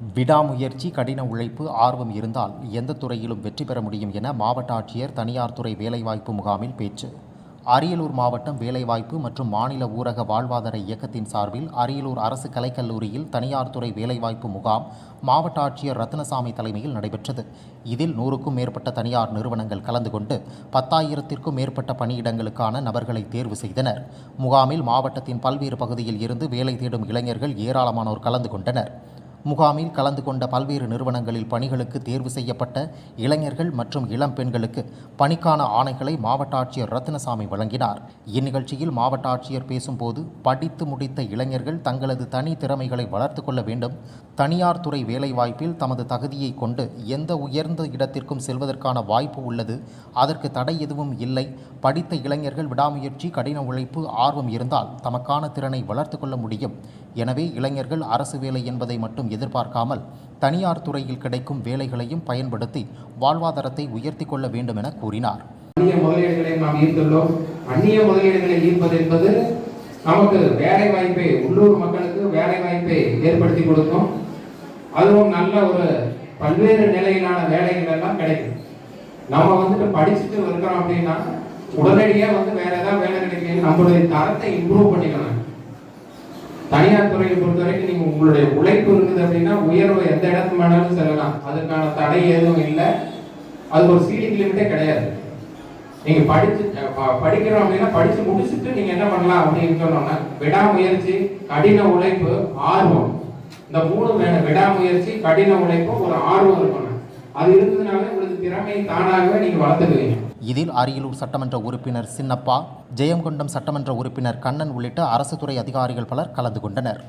விடாமுயற்சி கடின உழைப்பு ஆர்வம் இருந்தால் எந்த துறையிலும் வெற்றி பெற முடியும் என மாவட்ட ஆட்சியர் தனியார் துறை வேலைவாய்ப்பு முகாமில் பேச்சு. அரியலூர் மாவட்டம் வேலைவாய்ப்பு மற்றும் மாநில ஊரக வாழ்வாதார இயக்கத்தின் சார்பில் அரியலூர் அரசு கலைக்கல்லூரியில் தனியார் துறை வேலைவாய்ப்பு முகாம் மாவட்ட ஆட்சியர் ரத்னசாமி தலைமையில் நடைபெற்றது. இதில் நூறுக்கும் மேற்பட்ட தனியார் நிறுவனங்கள் கலந்து கொண்டு பத்தாயிரத்திற்கும் மேற்பட்ட பணியிடங்களுக்கான நபர்களை தேர்வு செய்தனர். முகாமில் மாவட்டத்தின் பல்வேறு பகுதியில் இருந்து வேலை தேடும் இளைஞர்கள் ஏராளமானோர் கலந்து கொண்டனர். முகாமில் கலந்து கொண்ட பல்வேறு நிறுவனங்களில் பணிகளுக்கு தேர்வு செய்யப்பட்ட இளைஞர்கள் மற்றும் இளம் பெண்களுக்கு பணிக்கான ஆணைகளை மாவட்ட ஆட்சியர் ரத்னசாமி வழங்கினார். இந்நிகழ்ச்சியில் மாவட்ட ஆட்சியர் பேசும்போது படித்து முடித்த இளைஞர்கள் தங்களது தனி திறமைகளை வளர்த்து கொள்ள வேண்டும். தனியார் துறை வேலைவாய்ப்பில் தமது தகுதியை கொண்டு எந்த உயர்ந்த இடத்திற்கும் செல்வதற்கான வாய்ப்பு உள்ளது. அதற்கு தடை எதுவும் இல்லை. படித்த இளைஞர்கள் விடாமுயற்சி கடின உழைப்பு ஆர்வம் இருந்தால் தமக்கான திறனை வளர்த்து கொள்ள முடியும். எனவே இளைஞர்கள் அரசு வேலை என்பதை மட்டும் எதிர்பார்க்காமல் தனியார் துறையில் கிடைக்கும் வேலைகளையும் பயன்படுத்தி வாழ்வாதாரத்தை உயர்த்தி கொள்ள வேண்டும் என கூறினார். அந்நிய முதலீடுகளை நாம் ஈர்த்துள்ளோம். அந்நிய முதலீடுகளை ஈர்ப்பது என்பது நமக்கு வேலை வாய்ப்பை உள்ளூர் மக்களுக்கு வேலை வாய்ப்பை ஏற்படுத்தி கொடுக்கும். அதுவும் நல்ல ஒரு பல்வேறு நிலையிலான வேலைகள் எல்லாம் கிடைக்கும். நம்ம வந்துட்டு படிச்சுட்டு இருக்கிறோம் அப்படின்னா உடனடியாக வந்து வேற ஏதாவது வேலை கிடைக்கும். நம்மளுடைய தரத்தை இம்ப்ரூவ் பண்ணிக்கலாம். தனியார் துறையை பொறுத்த வரைக்கும் நீங்க உங்களுடைய உழைப்பு இருக்குது அப்படின்னா உயர்வு எந்த இடத்துக்கு வேணாலும் செல்லலாம். அதுக்கான தடை எதுவும் இல்லை. அது ஒரு சீலிங் லிமிட்டே கிடையாது. நீங்க படிச்சு ப- படிக்கிறோம் அப்படின்னா படிச்சு முடிச்சுட்டு நீங்க என்ன பண்ணலாம் அப்படின்னு சொன்னோம்னா விடாமுயற்சி கடின உழைப்பு ஆர்வம். இந்த மூணு வேணும். விடாமுயற்சி கடின உழைப்பு ஒரு ஆர்வம் இருக்கணும். அது இருந்ததுனால உங்களுக்கு திறமை தானாகவே நீங்கள் வளர்த்துக்குவீங்க இதில் அரியலூர் சட்டமன்ற உறுப்பினர் சின்னப்பா ஜெயங்கொண்டம் சட்டமன்ற உறுப்பினர் கண்ணன் உள்ளிட்ட அரசு துறை அதிகாரிகள் பலர் கலந்து கொண்டனர்.